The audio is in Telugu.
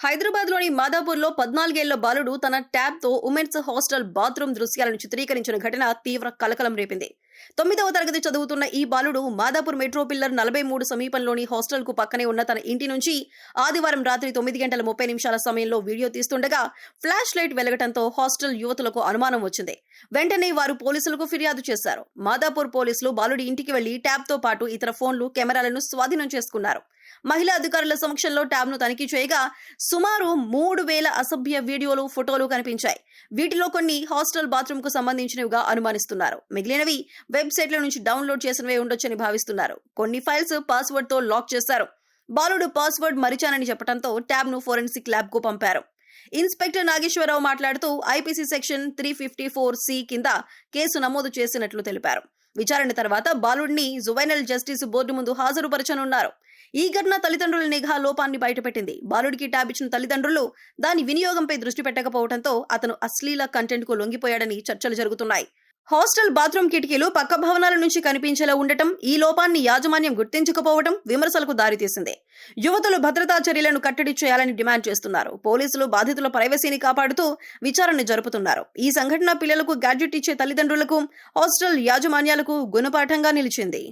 హైదరాబాద్లోని మాదాపూర్లో పద్నాలుగేళ్ళ బాలుడు తన ట్యాబ్తో ఉమెన్స్ హాస్టల్ బాత్రూమ్ దృశ్యాలను చిత్రీకరించిన ఘటన తీవ్ర కలకలం రేపింది. తొమ్మిదవ తరగతి చదువుతున్న ఈ బాలుడు మాదాపూర్ మెట్రో పిల్లర్ నలభై మూడు సమీపంలోని హాస్టల్కు పక్కనే ఉన్న తన ఇంటి నుంచి ఆదివారం రాత్రి తొమ్మిది గంటల ముప్పై నిమిషాల సమయంలో వీడియో తీస్తుండగా ఫ్లాష్ లైట్ వెలగటంతో హాస్టల్ యువతులకు అనుమానం వచ్చింది. వెంటనే వారు పోలీసులకు ఫిర్యాదు చేశారు. మాదాపూర్ పోలీసులు బాలుడి ఇంటికి వెళ్ళి ట్యాబ్తో పాటు ఇతర ఫోన్లు కెమెరాలను స్వాధీనం చేసుకున్నారు. మహిళా అధికారుల సమక్షంలో ట్యాబ్ను తనిఖీ చేయగా సుమారు మూడు వేల అసభ్య వీడియోలు ఫోటోలు కనిపించాయి. వీటిలో కొన్ని హాస్టల్ బాత్రూమ్కు సంబంధించినవిగా అనుమానిస్తున్నారు. మిగిలినవి వెబ్సైట్ల నుంచి డౌన్లోడ్ చేసినవే ఉండొచ్చని భావిస్తున్నారు. కొన్ని ఫైల్స్ పాస్వర్డ్తో లాక్ చేశారు. బాలుడు పాస్వర్డ్ మరిచానని చెప్పడంతో ట్యాబ్ను ఫోరెన్సిక్ ల్యాబ్కు పంపారు. ఇన్స్పెక్టర్ నాగేశ్వరరావు మాట్లాడుతూ IPC section three fifty four C కింద కేసు నమోదు చేసినట్లు తెలిపారు. విచారణ తర్వాత బాలుడిని జువైనల్ జస్టిస్ బోర్డు ముందు హాజరుపరచనున్నారు. ఈ ఘటన తల్లిదండ్రుల నిఘా లోపాన్ని బయటపెట్టింది. బాలుడికి ట్యాబ్ ఇచ్చిన తల్లిదండ్రులు దాని వినియోగంపై దృష్టి పెట్టకపోవడంతో అతను అశ్లీల కంటెంట్కు లొంగిపోయాడని చర్చలు జరుగుతున్నాయి. హాస్టల్ బాత్రూమ్ కిటికీలు పక్క భవనాల నుంచి కనిపించేలా ఉండటం ఈ లోపాన్ని యాజమాన్యం గుర్తించకపోవడం విమర్శలకు దారితీసింది. యువతులు భద్రతా చర్యలను కట్టడి చేయాలని డిమాండ్ చేస్తున్నారు. పోలీసులు బాధితుల ప్రైవసీని కాపాడుతూ విచారణ జరుపుతున్నారు. ఈ సంఘటన పిల్లలకు గ్యాడ్జెట్ ఇచ్చే తల్లిదండ్రులకు హాస్టల్ యాజమాన్యాలకు గుణపాఠంగా నిలిచింది.